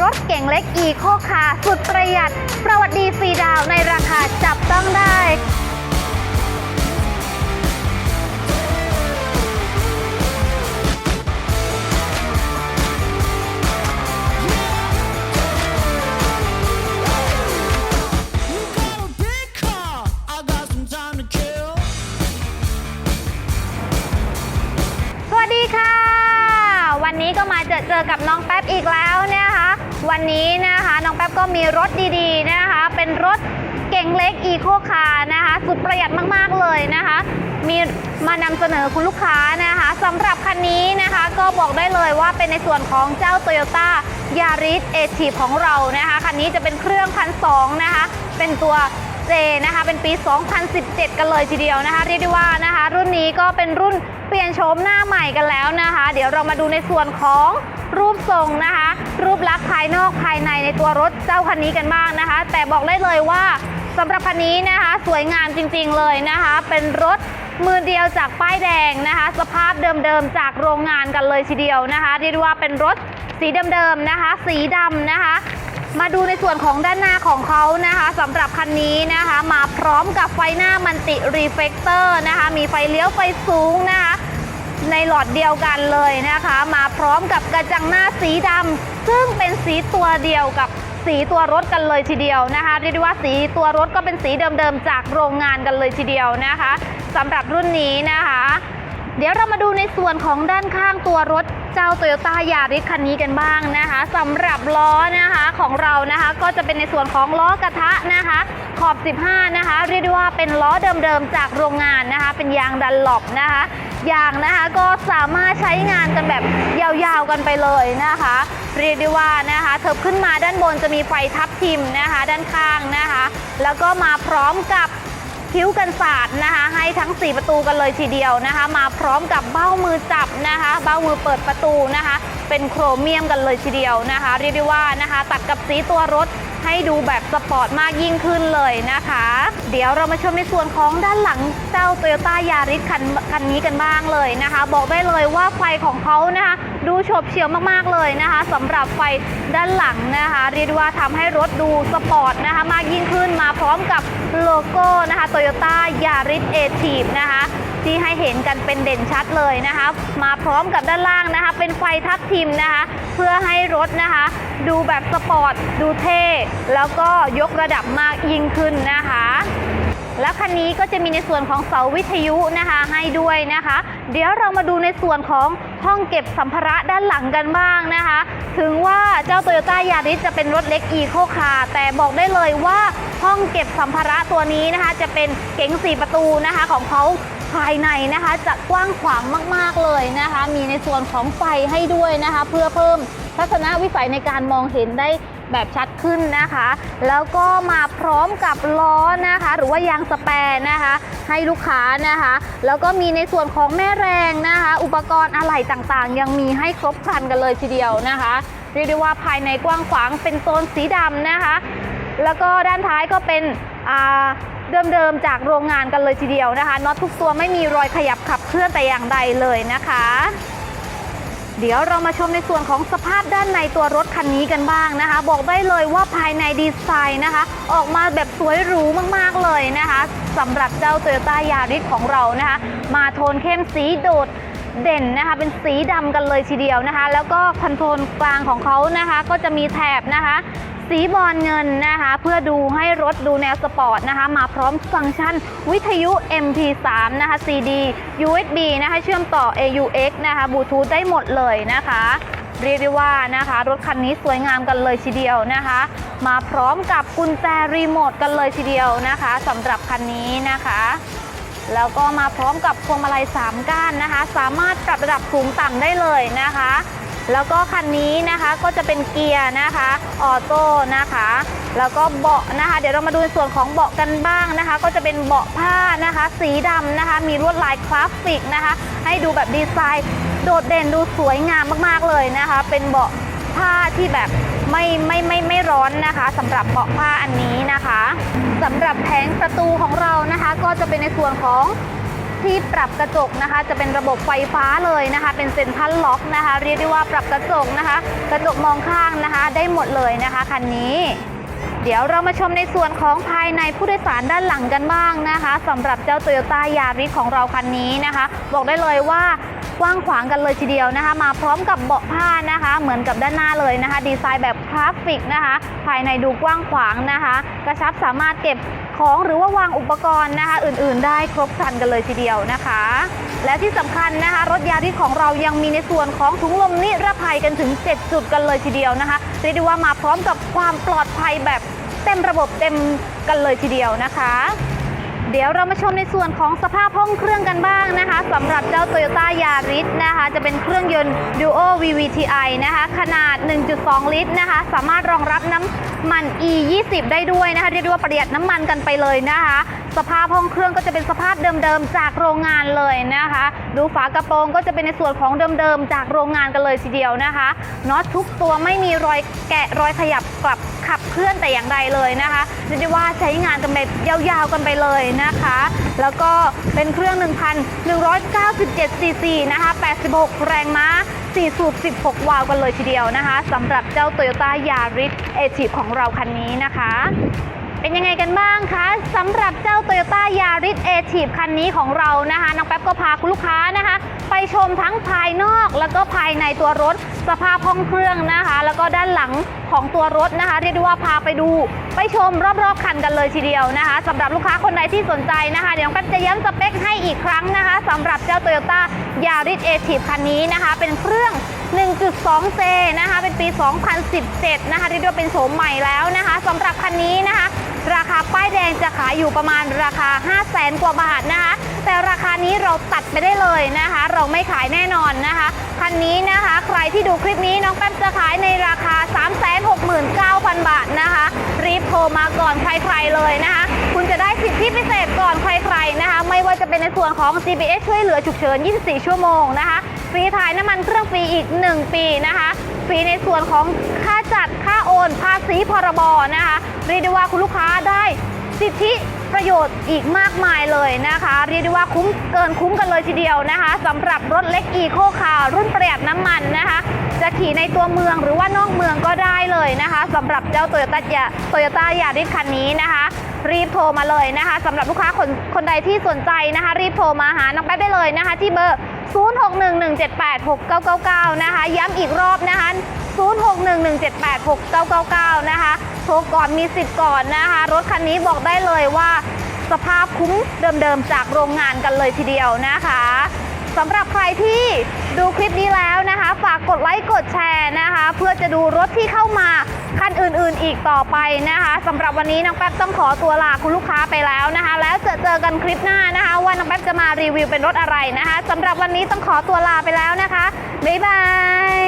รถเก่งเล็กอีโคคาสุดประหยัด ประวัติดีฟรีดาวในราคาจับต้องได้สวัสดีค่ะวันนี้ก็มาเจอเจอกับน้องแป๊บอีกแล้ว วันนี้นะคะน้องแป๊บก็มีรถดีๆนะคะ เป็นรถเก่งเล็กอีโคคาร์นะคะ สุดประหยัดมากๆเลยนะคะ มีมานำเสนอคุณลูกค้านะคะสำหรับคันนี้นะคะก็บอกได้เลยว่าเป็นในส่วนของเจ้า Toyota Yaris a t i v ของเรานะคะคันนี้จะเป็นเครื่องพันสองนะคะเป็นตัวเจนะคะเป็นปี 2017 กันเลยทีเดียวนะคะเรียกได้ว่านะคะ รุ่นนี้ก็เป็นรุ่นเปลี่ยนโฉมหน้าใหม่กันแล้วนะคะ เดี๋ยวเรามาดูในส่วนของ รูปทรงนะคะ รูปลักษณ์ภายนอกภายในในตัวรถเจ้าคันนี้กันบ้างนะคะ แต่บอกได้เลยว่าสำหรับคันนี้นะคะ สวยงามจริงๆเลยนะคะ เป็นรถมือเดียวจากป้ายแดงนะคะ สภาพเดิมๆจากโรงงานกันเลยทีเดียวนะคะเรียกว่าเป็นรถสีเดิมๆนะคะ สีดำนะคะ มาดูในส่วนของด้านหน้าของเขานะคะสำหรับคันนี้นะคะ มาพร้อมกับไฟหน้ามันติรีเฟกเตอร์นะคะ มีไฟเลี้ยวไฟสูงนะคะ ในหลอดเดียวกันเลยนะคะ มาพร้อมกับกระจังหน้าสีดำซึ่งเป็นสีตัวเดียวกับสีตัวรถกันเลยทีเดียวนะคะเรียกได้ว่าสีตัวรถก็เป็นสีเดิมๆจากโรงงานกันเลยทีเดียวนะคะสำหรับรุ่นนี้นะคะ เดี๋ยวเรามาดูในส่วนของด้านข้างตัวรถเจ้า Toyota Yaris คันนี้กันบ้างนะคะสำหรับล้อนะคะของเรานะคะ ก็จะเป็นในส่วนของล้อกระทะนะคะ ขอบ 15 นะคะ เรียกได้ว่าเป็นล้อเดิมๆจากโรงงานนะคะ เป็นยางดันหลบนะคะ อย่างนะคะ ก็สามารถใช้งานกันแบบยาวๆกันไปเลยนะคะ เรียกได้ว่านะคะเถิบขึ้นมาด้านบนจะมีไฟทับทิมนะคะ ด้านข้างนะคะ แล้วก็มาพร้อมกับคิ้วกันศาสตร์นะคะ ให้ทั้ง 4 ประตูกันเลยทีเดียวนะคะ มาพร้อมกับเบ้ามือจับนะคะ เบ้ามือเปิดประตูนะคะ เป็นโครเมียมกันเลยทีเดียวนะคะ เรียกได้ว่านะคะ ตัดกับสีตัวรถ ให้ดูแบบสปอร์ตมากยิ่งขึ้นเลยนะคะ เดี๋ยวเรามาชมในส่วนของด้านหลังเจ้า Toyota Yaris คันคันนี้กันบ้างเลยนะคะ บอกได้เลยว่าไฟของเขานะคะดูโฉบเฉี่ยวมากๆเลยนะคะสำหรับไฟด้านหลังนะคะ เรียกได้ว่าทำให้รถดูสปอร์ตนะคะ มากยิ่งขึ้นมาพร้อมกับโลโก้นะคะ Toyota Yaris a t i v นะคะ ที่ให้เห็นกันเป็นเด่นชัดเลยนะคะ มาพร้อมกับด้านล่างนะคะ เป็นไฟทับทิมนะคะ เพื่อให้รถนะคะ ดูแบบสปอร์ต ดูเท่ แล้วก็ยกระดับมากยิ่งขึ้นนะคะ แล้วคันนี้ก็จะมีในส่วนของเสาวิทยุนะคะให้ด้วยนะคะ เดี๋ยวเรามาดูในส่วนของห้องเก็บสัมภาระด้านหลังกันบ้างนะคะ ถึงว่าเจ้า Toyota Yaris จะเป็นรถเล็ก e ีโคคาร์แต่บอกได้เลยว่าห้องเก็บสัมภาระตัวนี้นะคะ จะเป็นเก๋ง4ประตูนะคะของเขา ภายในนะคะจะกว้างขวางมากๆเลยนะคะ มีในส่วนของไฟให้ด้วยนะคะ เพื่อเพิ่มทัศนวิสัยในการมองเห็นได้แบบชัดขึ้นนะคะ แล้วก็มาพร้อมกับล้อนะคะ หรือว่ายางสแปร์นะคะ ให้ลูกค้านะคะ แล้วก็มีในส่วนของแม่แรงนะคะ อุปกรณ์อะไหล่ต่างๆ ยังมีให้ครบครันกันเลยทีเดียวนะคะเรียกได้ว่าภายในกว้างขวางเป็นโซนสีดำนะคะ แล้วก็ด้านท้ายก็เป็นอ่า เดิมๆจากโรงงานกันเลยทีเดียวนะคะน็อตทุกตัวไม่มีรอยขยับขับเคลื่อนแต่อย่างใดเลยนะคะ เดี๋ยวเรามาชมในส่วนของสภาพด้านในตัวรถคันนี้กันบ้างนะคะ บอกได้เลยว่าภายในดีไซน์นะคะ ออกมาแบบสวยหรูมากๆเลยนะคะสำหรับเจ้า Toyota Yaris ของเรานะคะ มาโทนเข้มสีโดด เด่นนะคะเป็นสีดำกันเลยทีเดียวนะคะ แล้วก็คอนโทรลกลางของเขานะคะ ก็จะมีแถบนะคะ สีบอลเงินนะคะ เพื่อดูให้รถดูแนวสปอร์ตนะคะ มาพร้อมฟังก์ชันวิทยุ MP3 นะคะ CD USB นะคะ เชื่อมต่อ AUX นะคะบลูทูธได้หมดเลยนะคะเรียกได้ว่านะคะ รถคันนี้สวยงามกันเลยทีเดียวนะคะ มาพร้อมกับกุญแจรีโมทกันเลยทีเดียวนะคะสำหรับคันนี้นะคะ แล้วก็มาพร้อมกับพวงมาลัย 3 ก้านนะคะ สามารถปรับระดับสูงต่ำได้เลยนะคะ แล้วก็คันนี้นะคะก็จะเป็นเกียร์นะคะออโต้นะคะ แล้วก็เบาะนะคะ เดี๋ยวเรามาดูในส่วนของเบาะกันบ้างนะคะ ก็จะเป็นเบาะผ้านะคะ สีดำนะคะ มีลวดลายคลาสสิกนะคะ ให้ดูแบบดีไซน์ โดดเด่นดูสวยงามมากๆเลยนะคะ เป็นเบาะ ผ้าที่แบบไม่ไม่ไม่ไม่ร้อนนะคะสำหรับเบาะผ้าอันนี้นะคะสำหรับแผงประตูของเรานะคะ ก็จะเป็นในส่วนของที่ปรับกระจกนะคะ จะเป็นระบบไฟฟ้าเลยนะคะ เป็นเซ็นทรัลล็อกนะคะ เรียกได้ว่าปรับกระจกนะคะ กระจกมองข้างนะคะ ได้หมดเลยนะคะคันนี้ เดี๋ยวเรามาชมในส่วนของภายในผู้โดยสารด้านหลังกันบ้างนะคะสำหรับเจ้า Toyota Yaris ของเราคันนี้นะคะ บอกได้เลยว่า กว้างขวางกันเลยทีเดียวนะคะ มาพร้อมกับเบาะผ้านะคะ เหมือนกับด้านหน้าเลยนะคะ ดีไซน์แบบคลาสสิกนะคะ ภายในดูกว้างขวางนะคะ กระชับสามารถเก็บของหรือว่าวางอุปกรณ์นะคะ อื่นๆ ได้ครบครันกันเลยทีเดียวนะคะ และที่สำคัญนะคะ รถยาริสของเรายังมีในส่วนของถุงลมนิรภัยกันถึง 7 จุดกันเลยทีเดียวนะคะเรียกได้ว่ามาพร้อมกับความปลอดภัยแบบเต็มระบบเต็มกันเลยทีเดียวนะคะ เดี๋ยวเรามาชมในส่วนของสภาพห้องเครื่องกันบ้างนะคะสำหรับเจ้า Toyota Yaris นะคะ จะเป็นเครื่องยนต์ Duo VVTi นะคะ ขนาด 1.2 ลิตรนะคะ สามารถรองรับน้ำมัน E 20ได้ด้วยนะคะ เรียกได้ว่าประหยัดน้ำมันกันไปเลยนะคะ สภาพห้องเครื่องก็จะเป็นสภาพเดิมๆ จากโรงงานเลยนะคะ ดูฝากระโปรงก็จะเป็นในส่วนของเดิมๆ จากโรงงานกันเลยทีเดียวนะคะน็อตทุกตัวไม่มีรอยแกะรอยขยับกลับ ขับเคลื่อนแต่อย่างใดเลยนะคะเรียกได้ว่าใช้งานกันแบบยาวๆกันไปเลยนะคะ แล้วก็เป็นเครื่อง 1,197 ซีซีนะคะ 86 แรงม้า 4 สูบ 16 วาล์วกันเลยทีเดียวนะคะสำหรับเจ้า Toyota Yaris a t i v ของเราคันนี้นะคะเป็นยังไงกันบ้างคะสำหรับเจ้า Toyota Yaris a t i v คันนี้ของเรานะคะน้องแป๊บก็พาคุณลูกค้านะคะ ไปชมทั้งภายนอกแล้วก็ภายในตัวรถ สภาพห้องเครื่องนะคะ แล้วก็ด้านหลังของตัวรถนะคะ เรียกได้ว่าพาไปดู ไปชมรอบๆคันกันเลยทีเดียวนะคะสำหรับลูกค้าคนใดที่สนใจนะคะ เดี๋ยวน้องแป๊บจะย้ำสเปคให้อีกครั้งนะคะสำหรับเจ้า Toyota Yaris a t i v คันนี้นะคะ เป็นเครื่อง 1.2C นะคะ เป็นปี 2017 นะคะเรียกได้ว่าเป็นโฉมใหม่แล้วนะคะสำหรับคันนี้นะคะราคาป้ายแดงจะขายอยู่ประมาณราคา 5 0 0แสนกว่าบาทนะคะ แต่ราคานี้เราตัดไปได้เลยนะคะ เราไม่ขายแน่นอนนะคะ คันนี้นะคะใครที่ดูคลิปนี้น้องแป๊บจะขายในราคา 369,000 บาทนะคะ รีบโทรมาก่อนใครๆเลยนะคะ คุณจะได้สิทธิพิเศษก่อนใครๆนะคะ ไม่ว่าจะเป็นในส่วนของ GPS ช่วยเหลือฉุกเฉิน 24 ชั่วโมงนะคะ ฟรีถ่ายน้ำมันเครื่องฟรีอีก 1 ปีนะคะ ฟรีในส่วนของค่า จัดค่าโอนภาษีพรบนะคะเรียกได้ว่าคุณลูกค้าได้สิทธิประโยชน์อีกมากมายเลยนะคะ เรียกได้ว่าคุ้มเกินคุ้มกันเลยทีเดียวนะคะสำหรับรถเล็กอีโคคาร์รุ่นประหยัดน้ำมันนะคะ จะขี่ในตัวเมืองหรือว่านอกเมืองก็ได้เลยนะคะสำหรับเจ้าโตโยต้ายาโตโยต้ายาริสคันนี้นะคะ รีบโทรมาเลยนะคะสำหรับลูกค้าคนคนใดที่สนใจนะคะ รีบโทรมาหาน้องแป๊บได้เลยนะคะ ที่เบอร์ 0611786999 นะคะ ย้ำอีกรอบนะคะ 0611786999 นะคะ โทรก่อนมีสิทธิ์ก่อนนะคะ รถคันนี้บอกได้เลยว่าสภาพคุ้มเดิมๆจากโรงงานกันเลยทีเดียวนะคะสำหรับใครที่ดูคลิปนี้แล้วนะคะ ฝากกดไลค์กดแชร์นะคะ เพื่อจะดูรถที่เข้ามา คันอื่นๆ อีกต่อไปนะคะสำหรับวันนี้น้องแป๊บต้องขอตัวลาคุณลูกค้าไปแล้วนะคะ แล้วจะเจอกันคลิปหน้านะคะ ว่าน้องแป๊บจะมารีวิวเป็นรถอะไรนะคะสำหรับวันนี้ต้องขอตัวลาไปแล้วนะคะบ๊ายบาย